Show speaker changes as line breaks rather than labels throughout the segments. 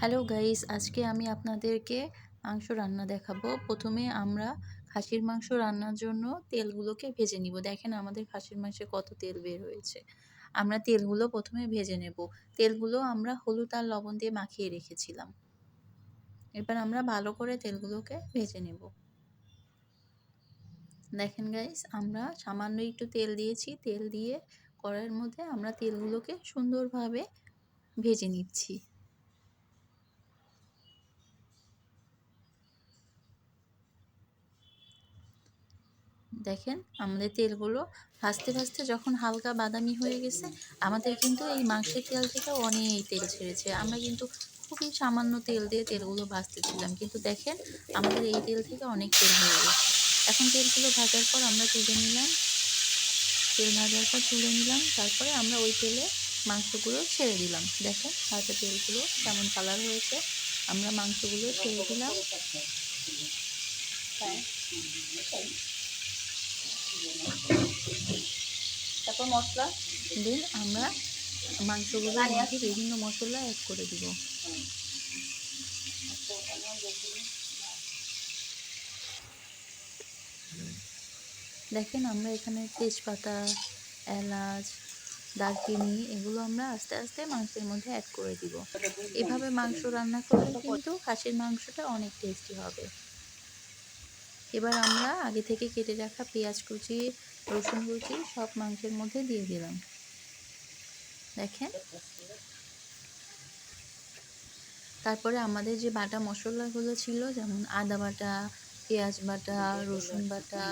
Hello guys আজকে আমি আপনাদেরকে মাংস রান্না দেখাবো। প্রথমে আমরা খাসির মাংস রান্নার জন্য তেলগুলোকে ভেজে নিব। দেখেন আমাদের খাসির মাংসে কত তেল বের হয়েছে। আমরা তেলগুলো প্রথমে ভেজে নেব। তেলগুলো আমরা হলুদ আর লবণ দিয়ে মাখিয়ে রেখেছিলাম। এবার আমরা ভালো করে তেলগুলোকে ভেজে নেব। দেখেন গাইস আমরা সামান্য একটু তেল দিয়েছি। তেল দিয়ে কড়াইয়ের মধ্যে আমরা তেলগুলোকে সুন্দরভাবে ভেজে নিচ্ছি। দেখেন আমাদের তেলগুলো ভাজতে ভাজতে যখন হালকা বাদামি হয়ে গেছে, আমাদের কিন্তু এই মাংসের তেল থেকে অনেক তেল ছেড়েছে। আমরা কিন্তু খুবই সামান্য তেল দিয়ে তেলগুলো ভাজতেছিলাম। কিন্তু দেখেন আমাদের এই তেল থেকে অনেক তেল হয়ে গেছে। এখন তেলগুলো ভাজার পর আমরা তুলে নিলাম। তেল ভাজার পর তুলে নিলাম। তারপরে আমরা ওই তেলে মাংসগুলো ছেড়ে দিলাম। দেখেন ভাজা তেলগুলো কেমন কালার হয়েছে। আমরা মাংসগুলো ছেড়ে দিলাম।
তারপর মশলা
দেন আমরা মাংসগুলোর মধ্যে বিভিন্ন মশলা অ্যাড করে দিব। দেখেন আমরা এখানে তেজপাতা এলাচ দারচিনি এগুলো আমরা আস্তে আস্তে মাংসের মধ্যে অ্যাড করে দিব। এভাবে মাংস রান্না করলে কিন্তু খাসির মাংসটা অনেক টেস্টি হবে। এবার আমরা আগে থেকে কেটে রাখা পেঁয়াজ কুচি, রসুন কুচি সব মাংসের মধ্যে দিয়ে দিলাম। দেখেন। তারপরে আমাদের যে বাটা মশলাগুলো ছিল, যেমন আদা বাটা, পেঁয়াজ বাটা, রসুন বাটা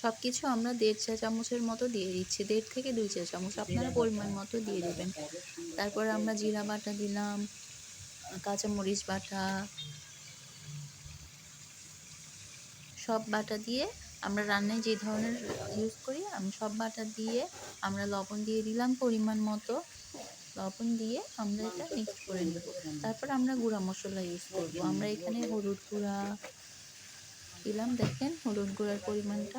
সব কিছু আমরা দেড় চা চামচের মতো দিয়ে দিচ্ছি। দেড় থেকে দুই চা চামচ আপনারা পরিমাণ মতো দিয়ে দেবেন। তারপরে আমরা জিরা বাটা দিলাম, কাঁচামরিচ বাটা সব বাটা দিয়ে আমরা রান্নায় যে ধরনের ইউজ করি আমি সব বাটা দিয়ে আমরা লবণ দিয়ে দিলাম পরিমাণ মতো। লবণ দিয়ে আমরা এটা মিক্স করে নেব। তারপর আমরা গুঁড়া মশলা ইউজ করব। আমরা এখানে হলুদ গুঁড়া দিলাম। দেখেন হলুদ গুঁড়ার পরিমাণটা।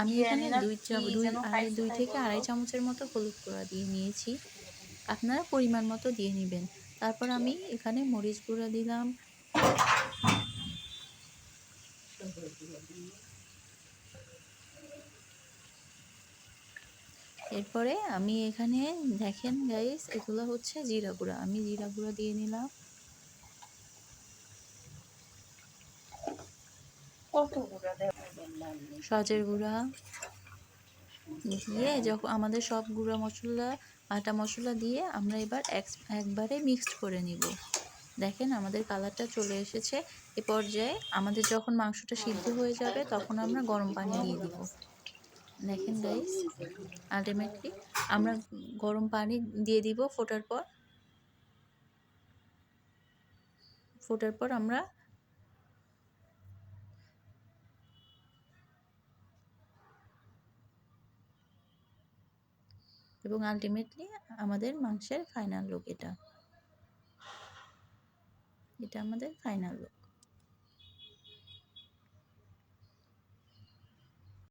আমি এখানে দুই দুই আড়াই দুই থেকে আড়াই চামচের মতো হলুদ গুঁড়া দিয়ে নিয়েছি। আপনারা পরিমাণ মতো দিয়ে নেবেন। তারপর আমি এখানে মরিচ গুঁড়া দিলাম। এরপরে আমি এখানে দেখেন গাইস এগুলো হচ্ছে জিরা গুঁড়া। আমি জিরা গুঁড়া দিয়ে নিলাম। সজের গুঁড়া দিয়ে যখন আমাদের সব গুঁড়া মশলা আটা মশলা দিয়ে আমরা এবার একবারে মিক্সড করে নিব। দেখেন আমাদের কালারটা চলে এসেছে। এ পর্যায়ে আমাদের যখন মাংসটা সিদ্ধ হয়ে যাবে, তখন আমরা গরম পানি দিয়ে দিব। দেখেন গাইস আলটিমেটলি আমরা গরম পানি দিয়ে দিব ফোটার পর। ফোটার পর আমরা এবং আলটিমেটলি আমাদের মাংসের ফাইনাল লুক এটা। এটা আমাদের ফাইনাল লুক